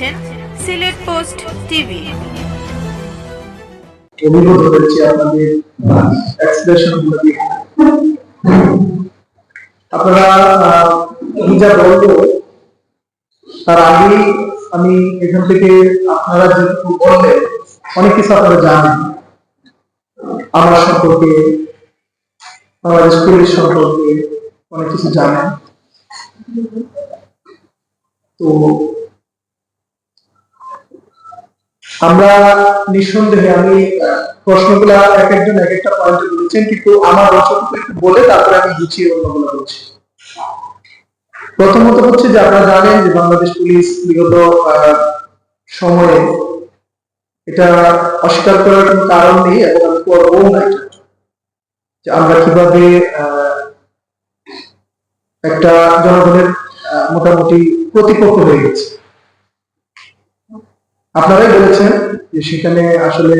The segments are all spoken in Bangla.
দেখছেন সিলেট পোস্ট টিভি। অনুরোধ করেছি আপনাদের এক্সপ্রেশন আপনারা যা বলব, তার আগেই আমি এখান থেকে আপনারা যেটুকু অনেক কিছু আপনারা জানেন। আমার সম্পর্কে বাংলাদেশ সম্পর্কে অনেক কিছু জানেন। তো আমরা নিঃসন্দেহে আমি প্রশ্নগুলা এক একজন এক একটা পয়েন্টে বলেছেন, কিন্তু আমার অংশটুকু একটু বলে তারপরে আমি গুছিয়ে অন্যগুলো বলছি। প্রথমত হচ্ছে যে আপনারা জানেন যে বাংলাদেশ পুলিশ বিগত সময়ে এটা অস্বীকার করার কোনো কারণ নেই এবং আমি করব না যে আমরা কীভাবে একটা জনগণের মোটামুটি প্রতিপক্ষ হয়ে গেছে। আপনারাই বলেছেন যে সেখানে আসলে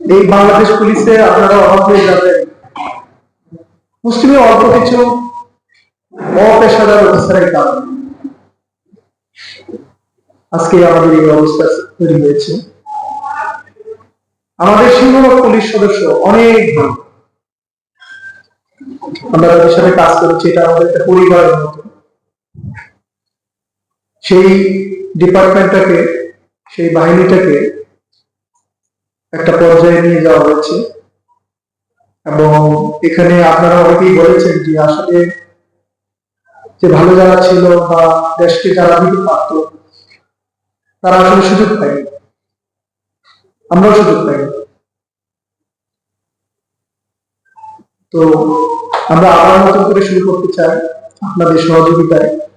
এই বাংলাদেশ পুলিশে আপনারা অবাক হয়ে যাবেন। মুসলিমে অল্প কিছু অপেশাদার অবস্থার কারণে আজকে আমাদের এই অবস্থা তৈরি হয়েছে। আমাদের সিংহভাগ পুলিশ সদস্য অনেক ভালো। আমরা তাদের সাথে কাজ করেছি, এটা আমাদের একটা পরিবারের মতো। সেই ডিপার্টমেন্টটাকে, সেই বাহিনীটাকে একটা পর্যায়ে নিয়ে যাওয়া হয়েছে। এবং এখানে আপনারা অনেকেই বলেছেন যে আসলে যে ভালো যারা ছিল বা দেশকে যারা দিতে পারত, তারা আসলে সুযোগ পায়নি। আমরাও সুযোগ পাইনি। তো আমরা আবার নতুন করে শুরু করতে চাই আপনাদের সহযোগিতায়।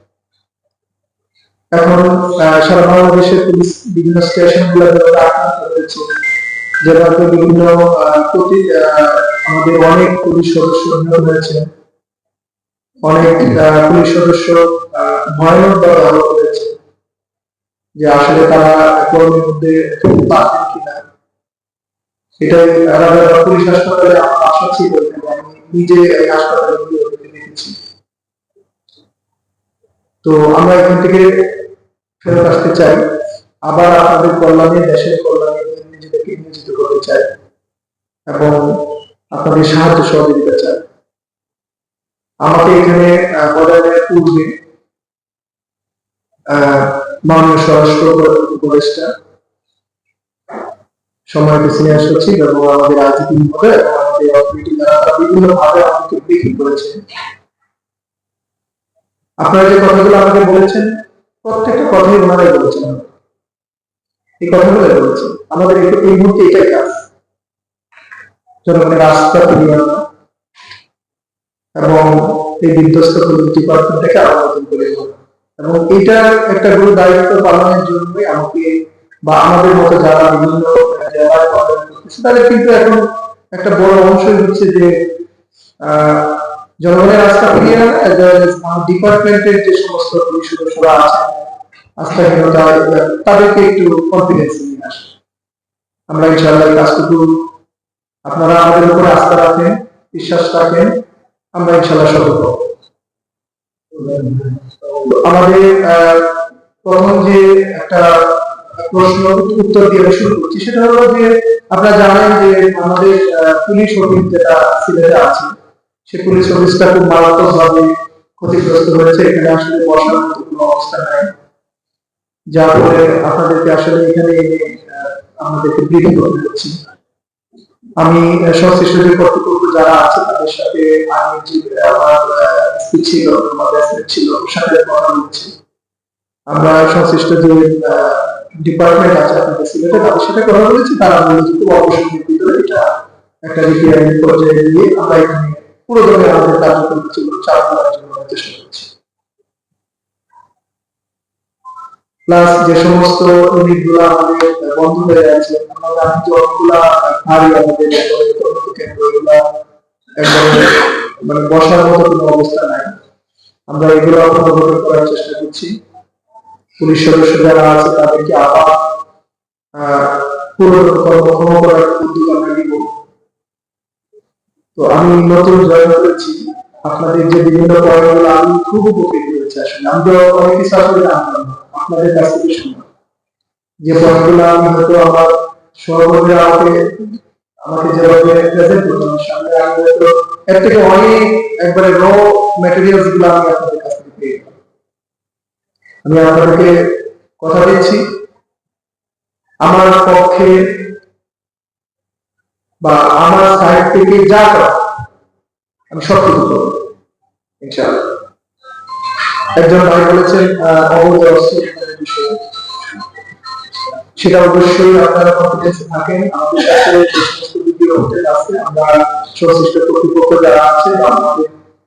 এখন সারা বাংলাদেশের পুলিশ বিভিন্ন স্টেশন গুলোতে হয়েছে। যেভাবে বিভিন্ন আমাদের অনেক পুলিশ সদস্য নিহত হয়েছে। অনেক পুলিশ সদস্য ভয়ানক ভাবে আহত হয়েছে যে আসলে তারা কর্মের মধ্যে পারবেন কিনা। এটাই পুলিশ হাসপাতালে আশা ছিল আমি নিজে এই হাসপাতালে দেখেছি। তো আমরা এখান থেকে ফেরত আসতে চাই। আবার আপনাদের কল্যাণে, দেশের কল্যাণে নিজেদেরকে নিয়োজিত করতে চাই এবং আপনাদের সাহায্য সহযোগিতা চাই। আমাকে এখানে পদায়নের পূর্বে মাননীয় স্বরাষ্ট্র উপদেষ্টা সময়কে সিনিয়র সচিব এবং আমাদের আইজিপি মহোদয় আমাদের অথরিটি যারা বিভিন্ন ভাবে করেছেন আপনারা যে কথাগুলো আমাকে বলেছেন প্রত্যেকটা কথাই ওনারাই বলেছেন। এই কথাগুলো বলেছেন। আমাদের এই মুহূর্তে এটাই কাজ। জনগণের রাস্তা ফিরিয়ে আনা এবং এই বিধ্বস্ত ডিপার্টমেন্টটাকে আরও করে এবং এটার একটা গুরু দায়িত্ব পালনের জন্যই আমাকে বা আমাদের মতো যারা বিভিন্ন জেলায় তাদের কিন্তু এখন একটা বড় অংশই হচ্ছে যে আহ, জনগণের রাস্তা ফিরিয়ে আনা ডিপার্টমেন্টের যে সমস্ত পুলিশ সদস্যরা আছে আস্থাহীনতা তাদেরকে একটু কনফিডেন্স নিয়ে আসে। আমরা ইনশাআল্লাহ এই কাজটুকু আপনারা আমাদের উপরে আস্থা রাখেন, বিশ্বাস রাখেন, আমরা ইনশাআল্লাহ সফল আমাদের প্রথম যে একটা প্রশ্ন, উত্তর দিয়ে শুরু করছি, সেটা হলো যে, আপনারা জানেন যে আমাদের পুলিশ অফিস সিলেটে আছে সে পুলিশ অফিসটা খুব মারাত্মক ভাবে ক্ষতিগ্রস্ত হয়েছে। এখানে আসলে বসার মতো কোনো অবস্থা নাই। যার ফলে আপনাদেরকে আসলে এখানে এনে আমাদেরকে করতে হচ্ছে। আমি আহ, সংশ্লিষ্ট যে কর্তৃপক্ষ যারা আছে তাদের সাথে আমি যে আমার ছিল ছিল সাথে কথা বলছি। আমরা সংশ্লিষ্ট যে ডিপার্টমেন্ট আছে আপনাদের সিলেটে তাদের সাথে কথা বলেছি। তারা বলে যে খুব অবশ্যই এটা একটা রিপেয়ারিং পর্যায়ে দিয়ে আমরা এখানে পুরো দমে আমাদের কার্যক্রম ছিল চালু জন্য চেষ্টা করছি। প্লাস যে সমস্ত ইউনিটগুলো আমাদের বন্ধ হয়ে আছে আমরা আমাদের তদন্ত কেন্দ্র একদম মানে বসার মতো কোনো অবস্থা নাই। আমরা এগুলো পুনর্গঠন করার চেষ্টা করছি। পুলিশ সদস্য যারা আছে তাদেরকে আবার পুনর্গঠন কর্মক্ষম করার উদ্যোগ তো আমি নতুন জয়েন করেছি। আপনাদের যে বিভিন্ন পয়েন্টগুলো, আমি খুব উপকৃত হয়েছি আসলে। আমি তো অনেক কিছু আসলে জানতাম আপনাদের কাছ থেকে শুনলাম যে পয়েন্টগুলো আমি হয়তো আমার আমাকে যেভাবে প্রেজেন্ট সামনে আমি হয়তো এর থেকে অনেক একবারে র ম্যাটেরিয়ালসগুলো আমি আপনাদের কাছ থেকে পেয়ে। আমি আপনাদেরকে কথা দিচ্ছি। আমার পক্ষে বা আমার সাইড থেকে যা করা, আমি সবটুকু করব একজন ভাই বলেছেন সেটা অবশ্যই আপনারা কনফিডেন্স থাকেন। আমাদের আমরা সংশ্লিষ্ট কর্তৃপক্ষ যারা আছে বা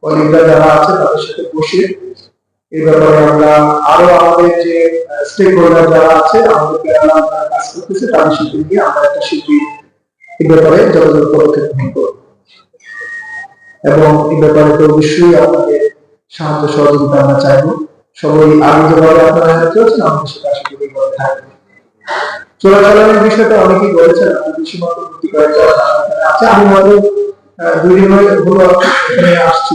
আমাদের যারা আছে, তাদের সাথে বসে এই ব্যাপারে আমরা আরও আমাদের যে স্টেক হোল্ডার যারা আছে আমাদের যারা কাজ করতেছে, তাদের সাথে আমরা একটা শিল্পী এই ব্যাপারে যথাযথ পদক্ষেপ গ্রহণ করব এবং এই ব্যাপারে তো অবশ্যই আপনাদের সাহায্য সহযোগিতা আমরা চাইব। সবাই আগে যেভাবে আপনারা হেল্প করেছেন আমাদের সাথে আশা করি থাকবে চোরাচালানের বিষয়টা অনেকেই বলেছেন বেশি মতো আচ্ছা আমি হয়তো দুই দিন হলো আসছি।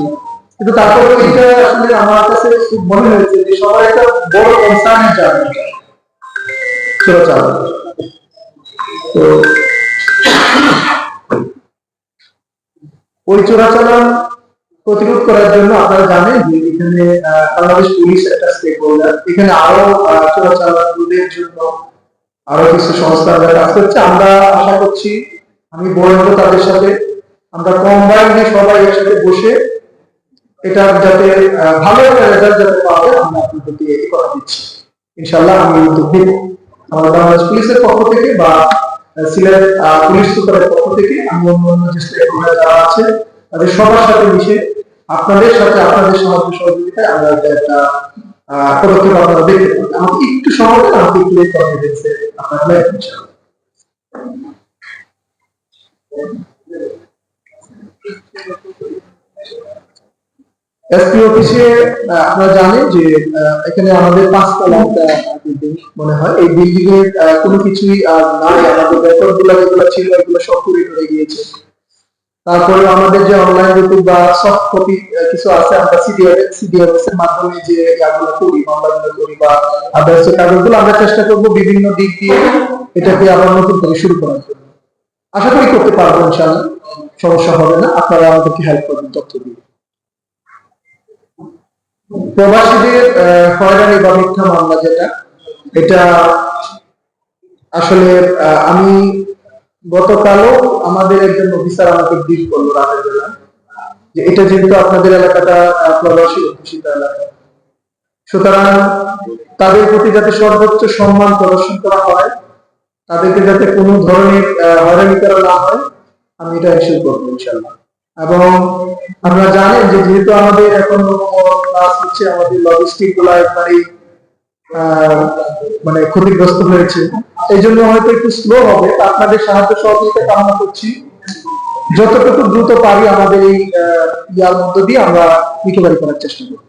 কিন্তু তারপরে এটা আসলে আমার কাছে খুব মনে হয়েছে যে সবার একটা বড় কনসার্নের জায়গা চোরাচালান তো ওই চোরাচালান প্রতিরোধ করার জন্য আপনারা জানেন যে এখানে বাংলাদেশ পুলিশ একটা স্টেক হোল্ডার এখানে আরও আহ, চোরাচালান রোধের জন্য আরও কিছু সংস্থা কাজ করছে। আমরা আশা করছি আমি তাদের সাথে। আমরা সবাই একসাথে বসে এটা যাতে ভালো একটা রেজাল্ট যাতে পাবে আমরা আপনাদেরকে এই কথা দিচ্ছি। ইনশাল্লাহ আমি উদ্যোগ বাংলাদেশ পুলিশের পক্ষ থেকে বা সিলেট পুলিশ সুপারের পক্ষ থেকে আমি অন্য অন্য যে স্টেক হোল্ডার যারা আছে তাদের সবার সাথে মিশে আপনাদের সাথে আপনাদের সাহায্য সহযোগিতায় আমরা একটা পদক্ষেপ আপনারা দেখতে পাবেন। আমাকে একটু দেন, আমাকে একটু এই কনফিডেন্সে আপনারা ইনশাআল্লাহ এসপি অফিসে আপনারা জানেন যে এখানে আমাদের পাঁচতলা বিল্ডিং মনে হয়। এই বিল্ডিং এর কোনো কিছুই নাই। আমাদের রেকর্ডগুলো যেগুলো ছিল, এগুলো সব পুরি গিয়েছে। তারপরে আমাদের যে অনলাইন বা সফট কপি কিছু আছে, আমরা সিডিএফ সিডিএফএস এর মাধ্যমে যে ইয়াগুলো করি করি বা আদার্স কাগজগুলো, আমরা চেষ্টা করব বিভিন্ন দিক দিয়ে এটাকে আবার নতুন করে শুরু করার জন্য। আশা করি করতে পারব ইনশাআল্লাহ। সমস্যা হবে না। আপনারা আমাদেরকে হেল্প করবেন তথ্য দিয়ে। প্রবাসীদের হয়রানি বা মিথ্যা মামলা যেটা, এটা আসলে আমি গতকালও আমাদের একজন অফিসার আমাকে ব্রিফ করল রাতের বেলা, যে এটা যেহেতু আপনাদের এলাকাটা প্রবাসী অধ্যুষিত এলাকা। সুতরাং তাদের প্রতি যাতে সর্বোচ্চ সম্মান প্রদর্শন করা হয়, তাদেরকে যাতে কোনো ধরনের হয়রানি করা না হয়, আমি এটা এনশিওর করব ইনশাল্লাহ এবং আমরা জানেন যে যেহেতু আমাদের এখন ক্লাস হচ্ছে আমাদের লজিস্টিক মানে ক্ষতিগ্রস্ত হয়েছে। এই জন্য হয়তো একটু স্লো হবে। আপনাদের সাহায্য সহযোগিতা কামনা করছি। যতটুকু দ্রুত পারি আমাদের এই ইয়ার মধ্য দিয়ে আমরা রিকভারি করার চেষ্টা করব।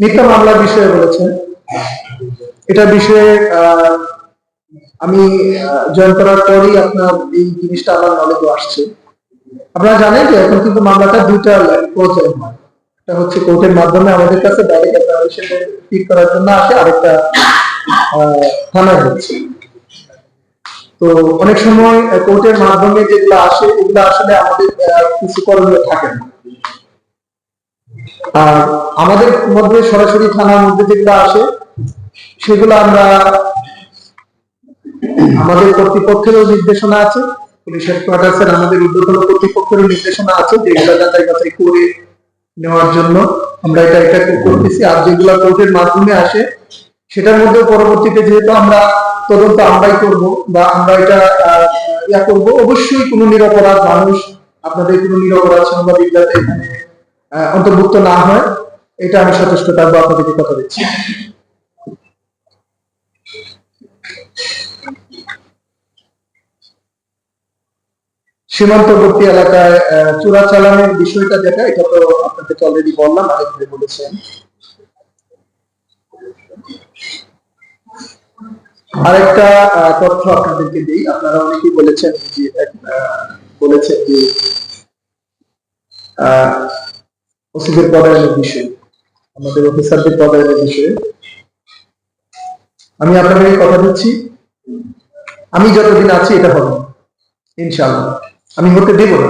মিথ্যা মামলার বিষয়ে বলেছেন। এটা বিষয়ে আমি জয়েন করার পরই আপনার এই জিনিসটা আমার নলেজে আসছে। আপনারা জানেন যে এখন কিন্তু মামলাটা দুইটা পর্যায়ে হয়। একটা হচ্ছে কোর্টের মাধ্যমে আমাদের কাছে ডাইরেক্ট ঠিক করার জন্য আসে, আরেকটা থানায় হচ্ছে। তো অনেক সময় কোর্টের মাধ্যমে যেগুলো আসে ওগুলো আসলে আমাদের কিছু করণীয় থাকে না। আর আমাদের মধ্যে সরাসরি থানার মধ্যে যেগুলো আসে, সেগুলো আমরা, আমাদের কর্তৃপক্ষেরও নির্দেশনা আছে। পুলিশ হেডকোয়ার্টার্সের আমাদের ঊর্ধ্বতন কর্তৃপক্ষেরও নির্দেশনা আছে যাচাই বাছাই করে নেওয়ার জন্য আমরা এটা এটা করতেছি। আর যেগুলো কোর্টের মাধ্যমে আসে, সেটার মধ্যে পরবর্তীতে যেহেতু আমরা তদন্ত আমরাই করব বা আমরা এটা ইয়া করব, অবশ্যই কোনো নিরপরাধ মানুষ, আপনাদের কোনো নিরপরাধ সাংবাদিক যাতে অন্তর্ভুক্ত না হয়, এটা আমি সচেষ্ট থাকব, আপনাদেরকে কথা দিচ্ছি। সীমান্তবর্তী এলাকায় আহ, চোরাচালানের বিষয়টা যেটা এটা তো আপনাদেরকে অলরেডি বললাম আরেকবার বলেছেন। আরেকটা তথ্য আপনাদেরকে দিই। আপনারা অনেকেই বলেছেন যে বলেছেন যে ওসিদের পদায়নের বিষয় আমাদের অফিসারদের পদায়নের বিষয়ে। আমি আপনাদের কথা দিচ্ছি। আমি যতদিন আছি এটা হবে না। ইনশাআল্লাহ। আমি হতে দেব না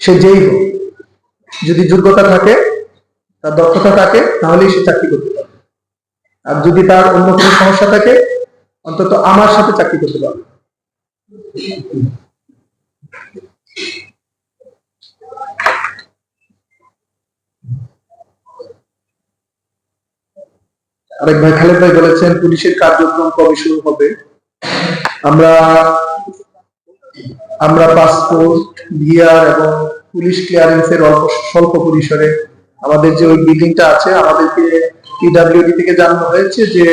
সে যেই হোক, যদি যোগ্যতা থাকে, তার দক্ষতা থাকে, তাহলেই সে চাকরি করতে পারবে। আর যদি তার অন্য কোনো সমস্যা থাকে, অন্তত আমার সাথে চাকরি করতে পারবে। আরেক ভাই খালেদ ভাই বলেছেন, পুলিশের কার্যক্রম কবে শুরু হবে? আমরা আমরা পাসপোর্ট ভিআর এবং পুলিশ ক্লিয়ারেন্সের অল্প, স্বল্প পরিসরে আমাদের যে ওই বিল্ডিংটা আছে, আমাদেরকে পিডাব্লিউডি থেকে জানানো হয়েছে যে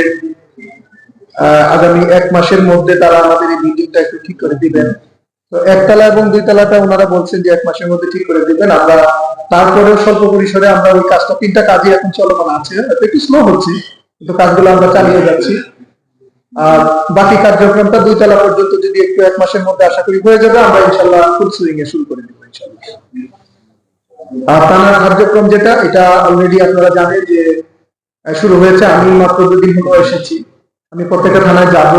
আগামী এক মাসের মধ্যে তারা আমাদের এই বিল্ডিংটা একটু ঠিক করে দিবেন। তো একতলা এবং দুই তলাটা ওনারা বলছেন যে এক মাসের মধ্যে ঠিক করে দিবেন। আমরা তারপরেও স্বল্প পরিসরে আমরা ওই কাজটা, তিনটা কাজই এখন চলমান আছে। একটু স্লো হচ্ছে, কিন্তু কাজগুলো আমরা চালিয়ে যাচ্ছি। আর বাকি কার্যক্রমটা দুই তলা পর্যন্ত যদি একটু এক মাসের মধ্যে আশা করি হয়ে যাবে, আমরা ইনশাল্লাহ ফুল সুইং এ শুরু করে দিব ইনশাল্লাহ আর থানার কার্যক্রম যেটা, এটা অলরেডি আপনারা জানেন যে শুরু হয়েছে। আমি মাত্র দুদিন হলো এসেছি। আমি প্রত্যেকটা থানায় যাব।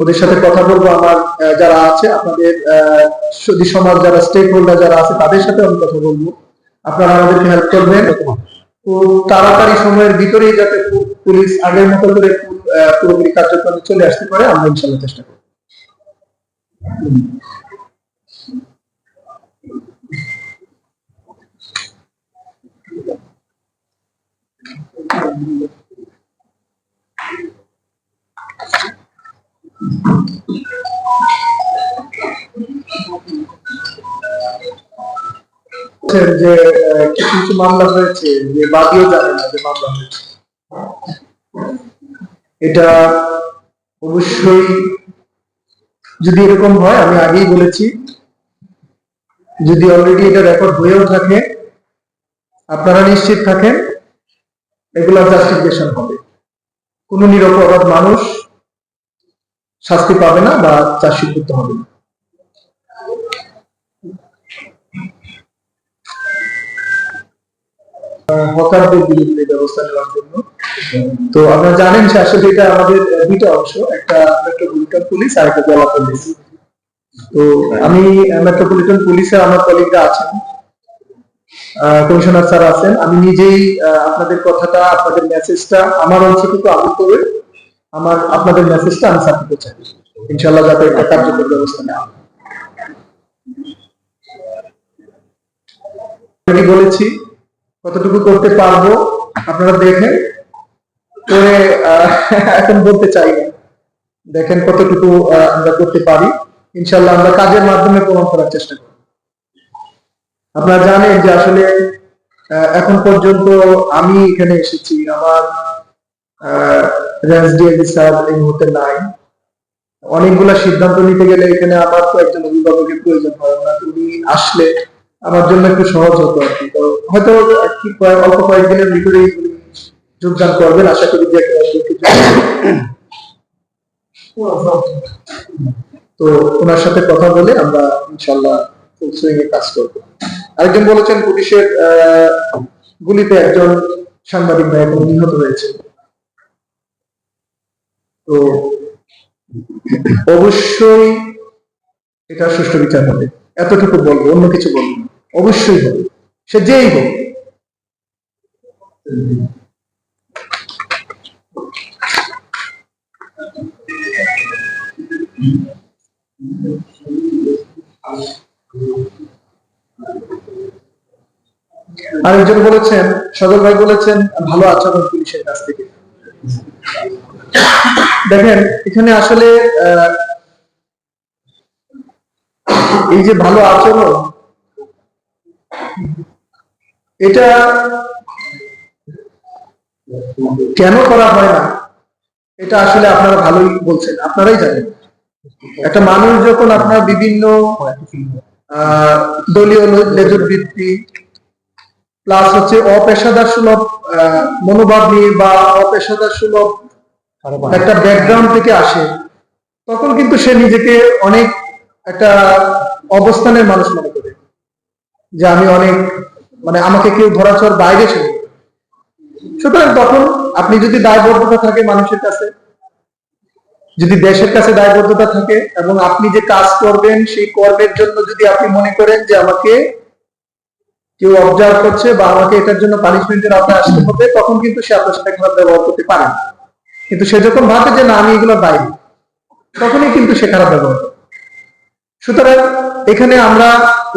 ওদের সাথে কথা বলব। আমার যারা আছে, আপনাদের সমাজ, যারা স্টেক হোল্ডার যারা আছে, তাদের সাথে আমি কথা বলব। আপনারা আমাদেরকে হেল্প করবেন। খুব তাড়াতাড়ি সময়ের ভিতরেই যাতে পুলিশ আগের মতো করে পুরোপুরি কার্যক্রমে চলে আসতে পারে, আমরা ইনশাল্লাহ চেষ্টা করব। বলছেন যে কিছু কিছু মামলা হয়েছে যে বাদীও জানে না যে মামলা হয়েছে। এটা অবশ্যই যদি এরকম হয়, আমি আগেই বলেছি, যদি অলরেডি এটা রেকর্ড হয়েও থাকে, আপনারা নিশ্চিত থাকেন, এগুলো জাস্টিফিকেশন হবে। কোন নিরপরাধ মানুষ শাস্তি পাবে না বা করতে হবে না। হকারদের বিরুদ্ধে ব্যবস্থা নেওয়ার জন্য। তো আপনারা জানেন যে আসলে এটা আমাদের দুইটা অংশ, একটা মেট্রোপলিটন পুলিশ আর একটা জেলা পুলিশ তো আমি মেট্রোপলিটন পুলিশের আমার কলিগরা আছেন। কমিশনার স্যার আছেন। আমি নিজেই আপনাদের কথাটা, আপনাদের মেসেজটা আমার অংশ থেকে করে আমার, আপনাদের মেসেজটা আমি সাথে চাই। ইনশাল্লাহ যাতে একটা কার্যকর ব্যবস্থা নেওয়া। বলেছি কতটুকু করতে পারব আপনারা দেখেন। করে এখন বলতে চাই দেখেন কতটুকু আমরা করতে পারি। ইনশাল্লাহ আমরা কাজের মাধ্যমে প্রমাণ করার চেষ্টা করব। আপনারা জানেন যে আসলে এখন পর্যন্ত আমি এখানে এসেছি। আমার মুহূর্তে নাই। অনেকগুলা সিদ্ধান্ত নিতে গেলে এখানে আমার তো একজন অভিভাবকের প্রয়োজন হয় না। উনি আসলে আমার জন্য একটু সহজ হতো আর কি। হয়তো কি অল্প কয়েকদিনের ভিতরেই উনি যোগদান করবেন, আশা করি যে তো ওনার সাথে কথা বলে আমরা ইনশাল্লাহ সুইং এ কাজ করব। আরেকজন বলেছেন পুলিশের গুলিতে একজন সাংবাদিক ভাই নিহত হয়েছে। তো অবশ্যই এটা সুষ্ঠু বিচার হবে। এতটুকু বলব, অন্য কিছু বলব। অবশ্যই হবে। সে যেই হোক। আরেকজন বলেছেন, সদর ভাই বলেছেন, ভালো আচরণ পুলিশের কাছ থেকে? দেখেন, এখানে আসলে এই যে ভালো আচরণ এটা কেন করা হয় না? এটা আসলে আপনারা ভালোই বলছেন, আপনারাই জানেন। একটা মানুষ যখন আপনার বিভিন্ন দলীয় ভিত্তি প্লাস হচ্ছে অপেশাদার সুলভ মনোভাব নিয়ে বা অপেশাদার সুলভ একটা ব্যাকগ্রাউন্ড থেকে আসে, তখন কিন্তু সে নিজেকে অনেক একটা অবস্থানের মানুষ মনে করে যে আমি অনেক মানে আমাকে কেউ ধরাছোঁয়ার বাইরে ছিল সুতরাং তখন আপনি যদি দায়বদ্ধতা থাকে মানুষের কাছে, যদি দেশের কাছে দায়বদ্ধতা থাকে এবং আপনি যে কাজ করবেন, সেই কর্মের জন্য যদি আপনি মনে করেন যে আমাকে কেউ অবজার্ভ করছে বা আমাকে এটার জন্য পানিশমেন্টের আওতায় আসতে হবে, তখন কিন্তু সে আপনার সাথে খারাপ ব্যবহার করতে পারে কিন্তু সে যখন ভাবে যে না, আমি এগুলো বাইরে তখনই কিন্তু সে খারাপ ব্যবহার করে। সুতরাং এখানে আমরা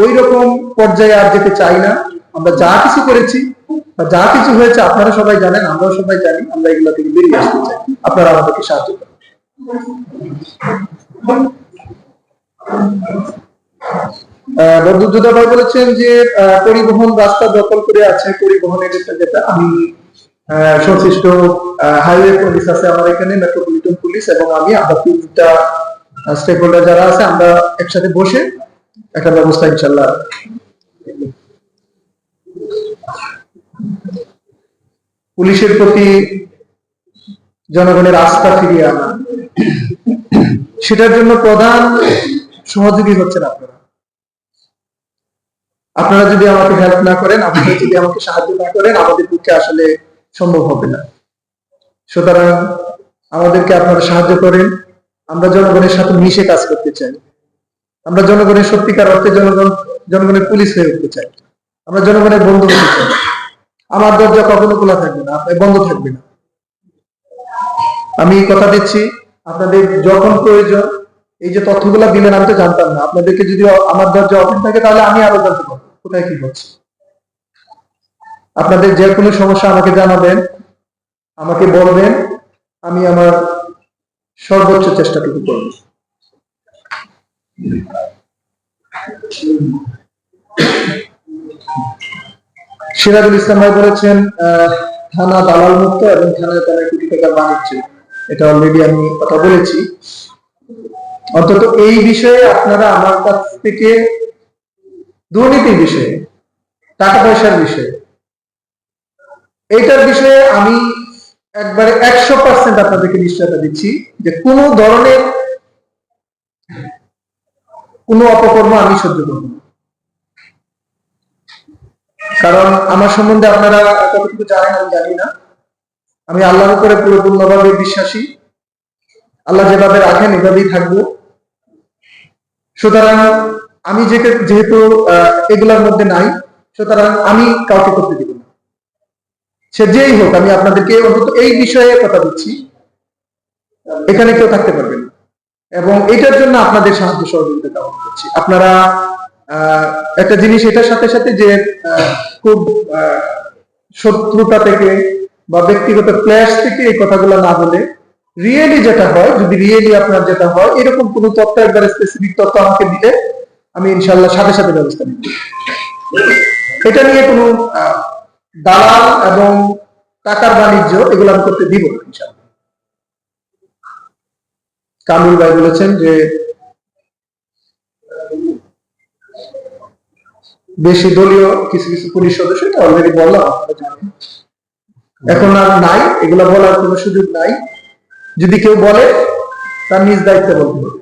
ওই রকম পর্যায়ে আর যেতে চাই না। আমরা যা কিছু করেছি বা যা কিছু হয়েছে আপনারা সবাই জানেন, আমরাও সবাই জানি, আমরা এগুলো থেকে বেরিয়ে আসতে চাই। আপনারা আমাদেরকে সাহায্য করেন। ভাই বলেছেন যে পরিবহন রাস্তা দখল করে আছে, পরিবহনের যেটা যেটা, আমি সংশ্লিষ্ট হাইওয়ে পুলিশ আছে আমার এখানে মেট্রোপলিটন পুলিশ এবং আমি, আমরা তিনটা স্টেক হোল্ডার যারা আছে, আমরা একসাথে বসে একটা ব্যবস্থা ইনশাল্লাহ পুলিশের প্রতি জনগণের আস্থা ফিরিয়ে আনা। সেটার জন্য প্রধান সহযোগী হচ্ছেন আপনারা। আপনারা যদি আমাকে হেল্প না করেন, আপনারা যদি আমাকে সাহায্য না করেন, আমাদের পক্ষে আসলে সম্ভব হবে না। সুতরাং আমাদেরকে আপনারা সাহায্য করেন। আমরা জনগণের সাথে মিশে কাজ করতে চাই। আমরা জনগণের সত্যিকার অর্থে জনগণ, জনগণের পুলিশ হয়ে উঠতে চাই। আমরা জনগণের বন্ধু হতে চাই। আমার দরজা কখনো খোলা থাকবে না, আপনার বন্ধ থাকবে না। আমি কথা দিচ্ছি, আপনাদের যখন প্রয়োজন, এই যে তথ্যগুলো দিলেন, আমি তো জানতাম না। আপনাদেরকে যদি আমার দরজা ওপেন থাকে, তাহলে আমি আরও জানতে পারব, কোথায় কি হচ্ছে। আপনাদের যে কোনো সমস্যা আমাকে জানাবেন, আমাকে বলবেন, আমি আমার সর্বোচ্চ চেষ্টাটুকু করব। সিরাজুল ইসলাম ভাই বলেছেন থানা দালাল মুক্ত এবং থানায় থানায় কোটি টাকা বাণিজ্য এটা অলরেডি আমি কথা বলেছি। অন্তত এই বিষয়ে আপনারা আমার কাছ থেকে দুর্নীতির বিষয়ে, টাকা পয়সার বিষয়ে, এইটার বিষয়ে আমি একবারে একশো পার্সেন্ট আপনাদেরকে নিশ্চয়তা দিচ্ছি যে কোনো ধরনের কোনো অপকর্ম আমি সহ্য করব না। কারণ আমার সম্বন্ধে আপনারা কতটুকু জানেন আমি জানি না। আমি আল্লাহর উপরে পুরোপূর্ণভাবে বিশ্বাসী। আল্লাহ যেভাবে রাখেন এভাবেই থাকব। সুতরাং আমি যেহেতু এগুলোর মধ্যে নাই, সুতরাং আমি কাউকে করতে দিব সে যেই হোক, আমি আপনাদেরকে অন্তত এই বিষয়ে কথা দিচ্ছি। এখানে কেউ থাকতে পারবেন এবং এটার জন্য আপনাদের সাহায্য সহযোগিতা কামনা করছি আপনারা একটা জিনিস এটার সাথে সাথে যে খুব শত্রুতা থেকে বা ব্যক্তিগত ক্ল্যাশ থেকে এই কথাগুলো না বলে রিয়েলি যেটা হয়, যদি রিয়েলি আপনার যেটা হয়, এরকম কোনো তথ্য একবার স্পেসিফিক তথ্য আমাকে দিলে আমি ইনশাল্লাহ সাথে সাথে ব্যবস্থা নিব। এটা নিয়ে কোনো দালাল এবং টাকার বাণিজ্য এগুলো আমি করতে দিব কামরুল ভাই বলেছেন যে, বেশি দলীয় কিছু কিছু পুলিশ সদস্য, এটা অলরেডি বললাম এখন আর নাই, এগুলা বলার কোনো সুযোগ নাই। যদি কেউ বলে, তার নিজ দায়িত্বে বলতে হবে।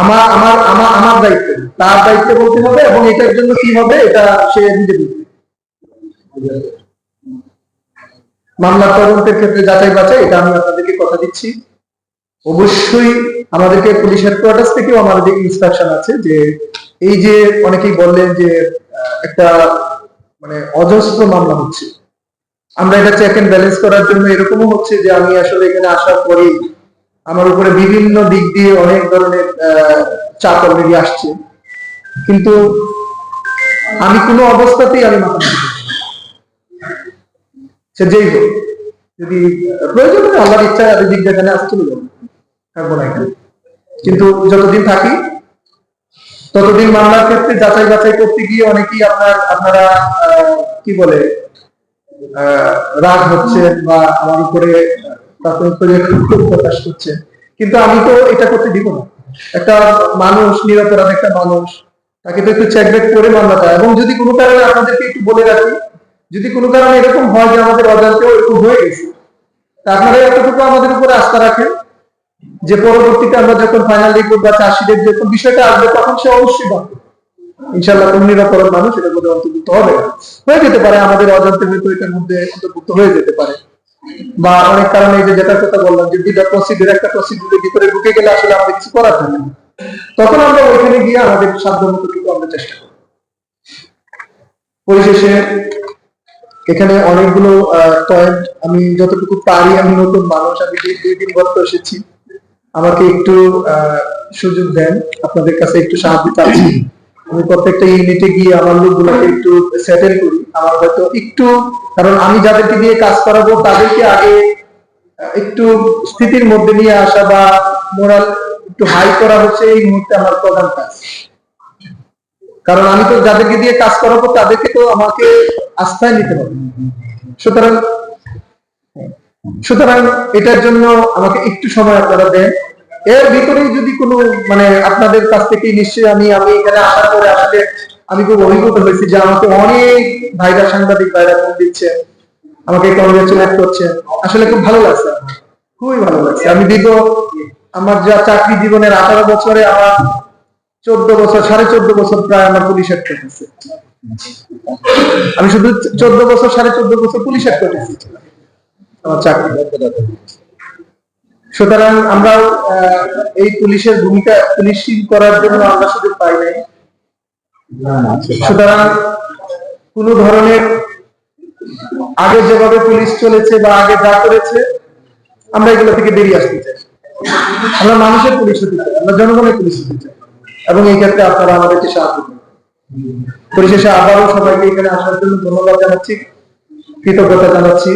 আমার আমার আমার আমার দায়িত্ব। তার দায়িত্বে বলতে হবে এবং এটার জন্য কি হবে, এটা সে নিজে বুঝবে মামলা তদন্তের ক্ষেত্রে যাচাই বাছাই, এটা আমি আপনাদেরকে কথা দিচ্ছি। অবশ্যই আমাদেরকে পুলিশ হেডকোয়ার্টার থেকেও আমাদের ইনস্ট্রাকশন আছে যে, এই যে অনেকেই বললেন যে একটা মানে অজস্র মামলা হচ্ছে। আমরা এটা চেক এন্ড ব্যালেন্স করার জন্য এরকমও হচ্ছে যে, আমি আসলে এখানে আসার পরে আমার উপরে বিভিন্ন দিক দিয়ে অনেক ধরনের চাপ অলরেডি আসছে কিন্তু আমি কোনো অবস্থাতেই আমি মাথা। সে যেই হোক, যদি প্রয়োজন হয় আল্লাহর ইচ্ছা আর দিক যেখানে আছে চলে থাকব না এখানে কিন্তু যতদিন থাকি, ততদিন মামলার ক্ষেত্রে যাচাই বাছাই করতে গিয়ে অনেকেই আপনার, আপনারা কি বলে রাগ হচ্ছে বা আমার উপরে প্রকাশ করছে কিন্তু আমি তো এটা করতে দিব না। একটা মানুষ, নিরপরাধ একটা মানুষ, তাকে তো একটু চেকব্যাক করে এবং যদি কোনো কারণে আপনাদেরকে একটু বলে রাখি, যদি কোনো কারণে এরকম হয় যে আমাদের অজান্তেও হয়ে গেছে এতটুকু আমাদের উপরে আস্থা রাখেন যে পরবর্তীতে আমরা যখন ফাইনাল বা চার্জশিটের যখন বিষয়টা আসবে, তখন সে অবশ্যই ইনশাল্লাহ কোন নিরাপরাধ মানুষ এটার মধ্যে অন্তর্ভুক্ত হবে হয়ে যেতে পারে, আমাদের অজান্তে হয়তো এটার মধ্যে অন্তর্ভুক্ত হয়ে যেতে পারে। বা অনেক কারণে যে যেটার কথা বললাম যে দুইটা প্রসিডিউর একটা প্রসিডিউরের ভিতরে ঢুকে গেলে আসলে আমাদের কিছু করার থাকে না। তখন আমরা ওইখানে গিয়ে আমাদের সাধ্য মতটুকু আমরা চেষ্টা করি পরিশেষে এখানে অনেকগুলো পয়েন্ট আমি যতটুকু পারি, আমি নতুন মানুষ, আমি দুই দিন বর্ত এসেছি। আমাকে একটু সুযোগ দেন। আপনাদের কাছে একটু সাহায্য চাচ্ছি। আমি প্রত্যেকটা ইউনিটে গিয়ে আমার লোকগুলোকে একটু সেটেল করি। আমার হয়তো একটু, কারণ আমি যাদেরকে দিয়ে কাজ করাবো, তাদেরকে আগে একটু স্থিতির মধ্যে নিয়ে আসা বা মোরাল একটু হাই করা হচ্ছে, এই মুহূর্তে আমার প্রধান কাজ। কারণ আমি তো যাদেরকে দিয়ে কাজ করাবো, তাদেরকে তো আমাকে আস্থায় নিতে হবে। সুতরাং সুতরাং এটার জন্য আমাকে একটু সময় আপনারা দেন। এর ভিতরেই যদি কোনো মানে আপনাদের কাছ থেকে নিশ্চয়ই আমি আমি এখানে আসার পরে আসলে আমি খুব অভিভূত হয়েছি যে আমাকে অনেক ভাইরা সাংবাদিক ভাইরা ফোন দিচ্ছে, আমাকে কংগ্রেচুলেট করছে। আসলে খুব ভালো লাগছে খুবই ভালো লাগছে। আমি দীর্ঘ আমার যা চাকরি জীবনের আঠারো বছরে আমার চোদ্দ বছর, সাড়ে চোদ্দ বছর প্রায় আমার পুলিশের কেটেছে আমি শুধু চোদ্দ বছর, সাড়ে চোদ্দ বছর পুলিশ পুলিশের কেটেছি আমার চাকরি। সুতরাং আমরা এই পুলিশের ভূমিকা পুলিশিং করার জন্য আমরা সুযোগ পাই নাই। সুতরাং কোন ধরনের আগে যেভাবে পুলিশ চলেছে বা আগে যা করেছে, আমরা এগুলো থেকে বেরিয়ে আসতে চাই। আমরা মানুষের পুলিশ হতে চাই, আমরা জনগণের পুলিশ হতে চাই। এবং এই ক্ষেত্রে আপনারা আমাদেরকে সাহায্য করুন পরিশেষে আবারও সবাইকে এখানে আসার জন্য ধন্যবাদ জানাচ্ছি, কৃতজ্ঞতা জানাচ্ছি।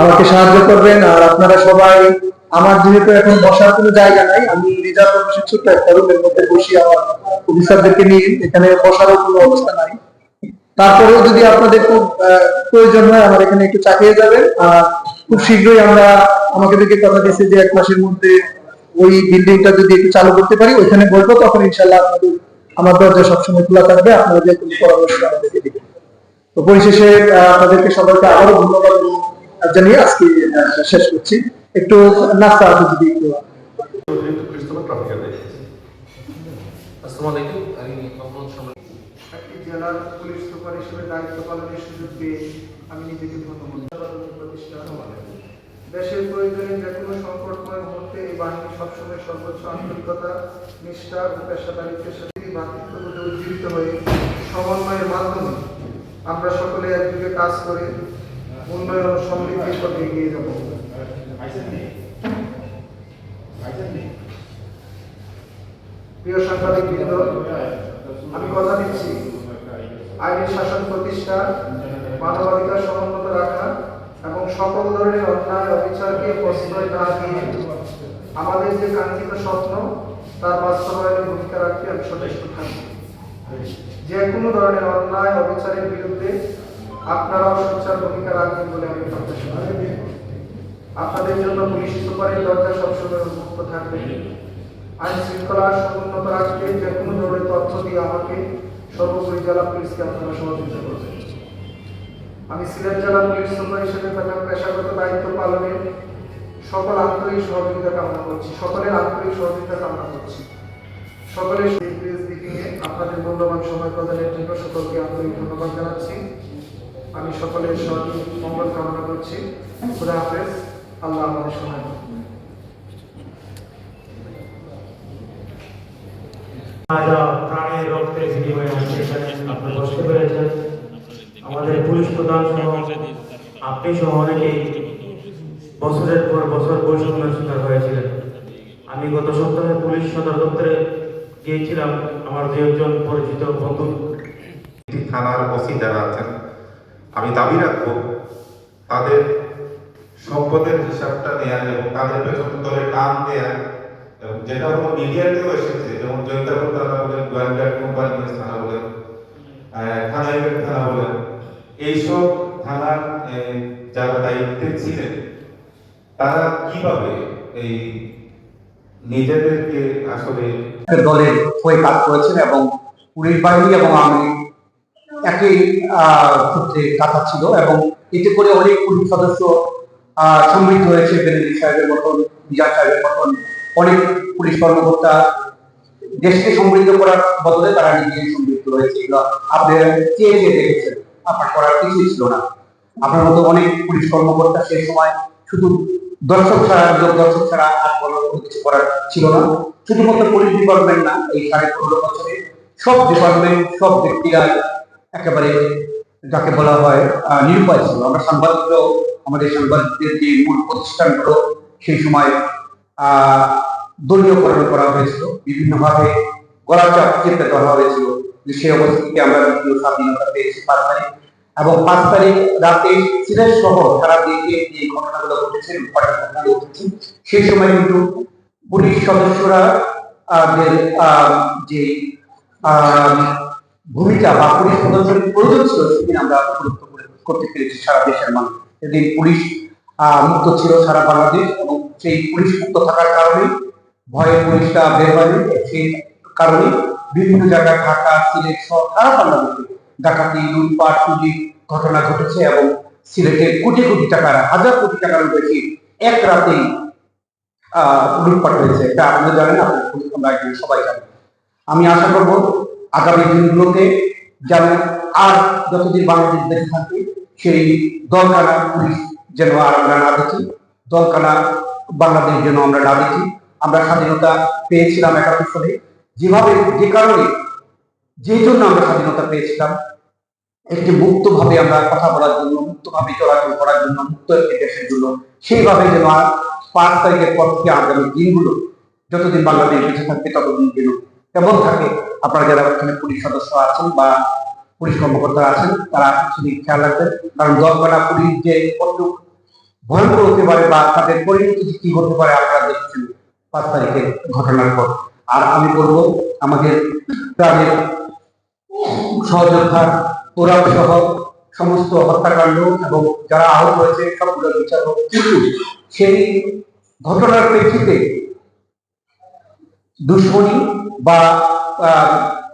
আমাকে সাহায্য করবেন আর আপনারা সবাই আমার যেহেতু এখন বসার কোনো জায়গা নাই, আমি রিজার্ভ ছোট্ট একটা রুমের মধ্যে বসি আমার অফিসারদেরকে নিয়ে, এখানে কোনো অবস্থা নাই। তারপরেও যদি আপনাদের খুব প্রয়োজন হয়, আমার এখানে একটু চাকিয়ে যাবেন। আর খুব শীঘ্রই আমরা, আমাকে কথা দিয়েছে যে এক মাসের মধ্যে ওই বিল্ডিংটা যদি একটু চালু করতে পারি, ওইখানে বলব তখন ইনশাল্লাহ আপনাদের, আমার দরজা সবসময় খোলা থাকবে। কোনো পরামর্শ আমাদেরকে দিবেন। তো পরিশেষে আপনাদেরকে সবাইকে আবারও ধন্যবাদ জানিয়ে আজকে শেষ করছি। একটু নাস্তা আপনি যদি একটু আসসালামু আলাইকুম। আমি মোহাম্মদ সম্রাট একটি জেলার পুলিশ সুপার হিসেবে দায়িত্ব পালনের সুযোগ পেয়ে আমি নিজেকে ধন্য করি। প্রতিষ্ঠা দেশের প্রয়োজনে যে কোনো সংকটময় মুহূর্তে এই বাহিনী সবসময় সর্বোচ্চ আন্তরিকতা নিষ্ঠা ও পেশাদারিত্বের সাথে ভাতৃত্ববোধে উজ্জীবিত হয়ে সমন্বয়ের মাধ্যমে আমরা সকলে একযোগে কাজ করে উন্নয়ন সমৃদ্ধির পথে এগিয়ে যাব। প্রিয় সাংবাদিক বৃন্দ আমি কথা দিচ্ছি। আইনি শাসন প্রতিষ্ঠা, মানবাধিকার সমুন্নত রাখা এবং সকল ধরনের অন্যায় অবিচারকে প্রশ্রয় না দিয়ে আমাদের যে কাঙ্ক্ষিত স্বপ্ন, তার বাস্তবায়নে ভূমিকা রাখতে আমি সচেষ্ট থাকব যে কোনো ধরনের অন্যায়, অবিচারের বিরুদ্ধে আপনারাও সোচ্চার ভূমিকা রাখবেন বলে আমি আপনাদের জন্য পুলিশ সুপারের দরজা সবসময় উন্মুক্ত থাকবে। আইন শৃঙ্খলা সমুন্নত রাখতে যে কোনো ধরনের তথ্য দিয়ে আমাকে সর্বোপরি জেলা পুলিশকে আপনারা সহযোগিতা করবেন। আমি সিলেট জেলা পুলিশ সুপার হিসেবে তাদের পেশাগত দায়িত্ব পালনে সকল আন্তরিক সহযোগিতা কামনা করছি। সকলের আন্তরিক সহযোগিতা কামনা করছি। সকলের আপনাদের মূল্যবান সময় প্রদানের জন্য সকলকে আন্তরিক ধন্যবাদ জানাচ্ছি। আমি সকলের সঠিক মঙ্গল কামনা করছি। খুদা হাফেজ আল্লাহ আমাদের সহায় হোক। তাজা প্রাণের রক্তের বিনিময়ে আপনি বসতে পেরেছেন। আমাদের পুলিশ প্রধান সহ আপনি সহ অনেকেই বছরের পর বছর বৈষম্যের শিকার হয়েছিলেন। আমি গত সপ্তাহে পুলিশ সদর দপ্তরে গিয়েছিলাম আমার দু একজন পরিচিত বন্ধু। থানার ওসি যারা আছেন আমি দাবি রাখব, তাদের সম্পদের হিসাবটা নেওয়া এবং তাদের পেছন টান দেয়া এবং যেটা হলো মিডিয়াতেও এসেছে, যেমন থানা বলেন গোয়েন্দার কোম্পানি থানা বলেন থানা বলেন, এইসব থানার যারা দায়িত্বে ছিলেন, তারা কীভাবে এই নিজেদেরকে আসলে দলের হয়ে কাজ করেছেন এবং পুলিশ বাহিনী এবং আমি একই সূত্রে কাটা ছিল এবং এতে করে অনেক পুলিশ সদস্য সমৃদ্ধ হয়েছে বেনেদি সাহেবের মতন বিজয় সাহেবের মতন। অনেক পুলিশ কর্মকর্তা দেশকে সমৃদ্ধ করার বদলে তারা নিজেই সমৃদ্ধ হয়েছে। এগুলো আপনারা চেয়ে চেয়ে দেখেছেন। আপনার করার কিছুই ছিল না। আপনার মতো অনেক পুলিশ কর্মকর্তা সেই সময় শুধু দর্শক ছাড়া, লোক দর্শক ছাড়া আর কোনো কিছু করার ছিল না। শুধুমাত্র পুলিশ ডিপার্টমেন্ট না, এই সাড়ে পনেরো বছরে সব ডিপার্টমেন্ট, সব ব্যক্তিরা একেবারে যাকে বলা হয় নিরুপায় ছিল। আমরা সাংবাদিকরাও আমাদের সাংবাদিকদের যে মূল প্রতিষ্ঠানগুলো, সেই সময় দলীয়করণ করা হয়েছিল। বিভিন্নভাবে গলাচাপ চেপে ধরা হয়েছিল যে সেই অবস্থাকে আমরা দ্বিতীয় স্বাধীনতা পেয়েছি পাঁচ তারিখ। এবং পাঁচ তারিখ রাতে সিলেট সহ সারা দেশে যে ঘটনাগুলো ঘটেছে ঘটনাগুলো ঘটেছে, সেই সময় কিন্তু পুলিশ সদস্যরা যে ভূমিকা বা পুলিশ সদস্যের প্রয়োজন ছিল সেদিন আমরা উপলব্ধ করতে পেরেছি সারা দেশের মানুষ। সেদিন পুলিশ মুক্ত ছিল সারা বাংলাদেশ এবং সেই পুলিশ মুক্ত থাকার কারণে ভয়ে পুলিশটা বের হয়নি। সেই কারণে বিভিন্ন জায়গায় ঢাকা সিলেট সহ সারা বাংলাদেশে ডাকাতি লুটপাট চুরি ঘটনা ঘটেছে এবং সিলেটে কোটি কোটি টাকার হাজার কোটি টাকার বেশি এক রাতেই আহ, লুটপাট হয়েছে। এটা আপনারা জানেন আপনার সবাই জানেন। আমি আশা করব আগামী দিনগুলোতে যেন আর যতদিন বাংলাদেশ বেঁচে থাকে সেই দলকানা পুলিশ যেন আর আমরা না দেখি, দলকানা বাংলাদেশ যেন আমরা না দেখি। আমরা স্বাধীনতা পেয়েছিলাম একাত্তর সালে। যেভাবে, যে কারণে, যে জন্য আমরা স্বাধীনতা পেয়েছিলাম, একটি মুক্তভাবে আমরা কথা বলার জন্য, মুক্তভাবে চলাচল করার জন্য, মুক্ত একটি দেশের জন্য, সেইভাবে যেন আর পাঁচ তারিখের পর থেকে আগামী দিনগুলো, যতদিন বাংলাদেশ বেঁচে থাকবে, ততদিন যেন তেমন থাকে? আপনারা যারা ওখানে পুলিশ সদস্য আছেন বা পুলিশ কর্মকর্তা আছেন, তারা সেদিক খেয়াল রাখবেন, কারণ দলকানা পুলিশ যে কত ভয়ঙ্কর হতে পারে বা তাদের পরিণতি কি হতে পারে আপনারা দেখছেন পাঁচ তারিখের ঘটনার পর। আর আমি বলব, আমাদের গ্রামের সহযোদ্ধা, ওরাও সহ সমস্ত হত্যাকাণ্ড এবং যারা আহত হয়েছে, সবগুলো বিচার হোক কিন্তু সেই ঘটনার প্রেক্ষিতে দুশ্মনী বা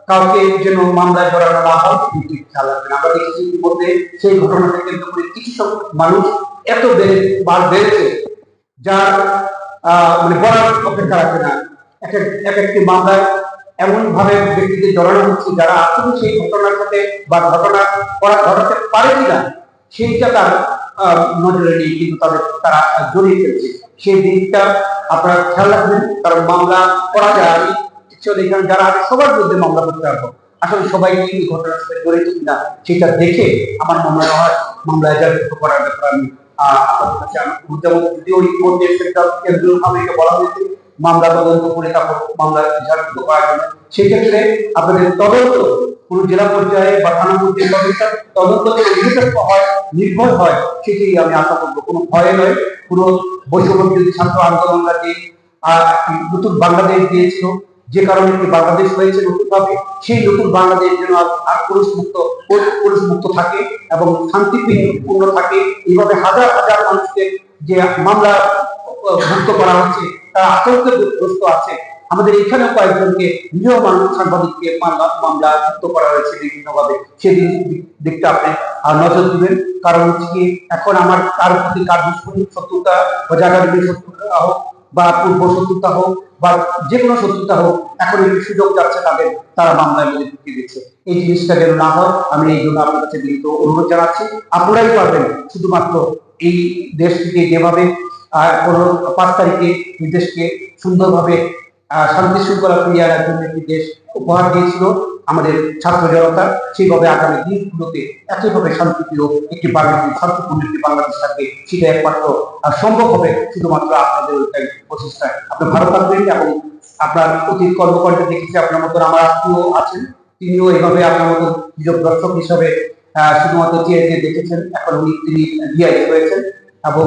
কাউকে যেন মামলায় জড়ানো না হয় সেদিকে খেয়াল রাখবেন, আমরা দেখেছি ইতিমধ্যে সেই ঘটনাকে কেন্দ্র করে কিছু মানুষ এত বেড়ে বার বেড়েছে, যার মানে বলার অপেক্ষা রাখে না। এক এক- এক একটি মামলায় এমন ভাবে ব্যক্তিদের জড়ানো হচ্ছে, যারা আসলে সেই ঘটনার সাথে বা ঘটনা করা, ঘটাতে পারে কিনা, সেইটা তার নজরে নেই, কিন্তু তাদের, তারা জড়িয়ে ফেলছে। সেই দিকটা আপনারা খেয়াল রাখবেন, কারণ মামলা করা যায়। আমি এখানে যারা আছে, সবার বিরুদ্ধে মামলা করতে পারব আসলে সবাই এই ঘটনার সাথে কিনা সেটা দেখে আমার মামলা হয়, মামলা এজাহার করার আমি কাছে আমি সেটা বলা হয়েছে। মামলা তদন্ত করে তারপর মামলা এজাহার করার জন্য। সেক্ষেত্রে আপনাদের তদন্ত কোন জেলা পর্যায়ে বা থানা পর্যায়ে তদন্ত থেকে নিরপেক্ষ হয় নির্ভয় হয়, সেটি আমি আশা করব কোনো ভয়ে নয়। কোনো বৈষম্য ছাত্র আন্দোলনরা যে একটি নতুন বাংলাদেশ দিয়েছিল, যে কারণে একটি বাংলাদেশ হয়েছে নতুনভাবে, সেই নতুন বাংলাদেশ যেন আর- আর পুরুষ মুক্ত পুরুষ মুক্ত থাকে এবং শান্তিপূর্ণ থাকে। এইভাবে হাজার হাজার মানুষকে যে মামলা মুক্ত করা হচ্ছে তারা আতঙ্কগ্রস্ত আছে। আমাদের কয়েকজনকে সাংবাদিককে মামলা মুক্ত করা হয়েছে বিভিন্নভাবে সেই দিক- দিকটা আপনি নজর দিবেন। কারণ হচ্ছে কি, এখন আমার প্রতি শত্রুতা হোক বা পূর্ব শত্রুতা হোক, বা যে কোনো শত্রুতা হোক, এখন একটি সুযোগ যাচ্ছে তাদের, তারা মামলায় ঢুকিয়ে দিচ্ছে। এই জিনিসটা যেন না হয়, আমি এই জন্য আপনার কাছে বিনীত অনুরোধ জানাচ্ছি। আপনারাই পারবেন, শুধুমাত্র এই দেশ থেকে যেভাবে উপহার দিয়েছিল আমাদের ছাত্র জনতা। সেইভাবে আগামী দিনগুলোতে একইভাবে শান্তিপ্রিয় একটি বাংলাদেশ, শান্তিপূর্ণ একটি বাংলাদেশ থাকবে সেটা একমাত্র সম্ভব হবে শুধুমাত্র আপনাদের প্রচেষ্টায়। আপনি ভালো থাকবেন এবং আপনার অতীত কর্মকাণ্ডে দেখেছি আপনার মতন আমার আত্মীয় আছেন। তিনিও এইভাবে আপনার মতন নিজ দর্শক হিসাবে শুধুমাত্র চেয়ে দেখেছেন। এখন উনি, তিনি ডিআই হয়েছেন এবং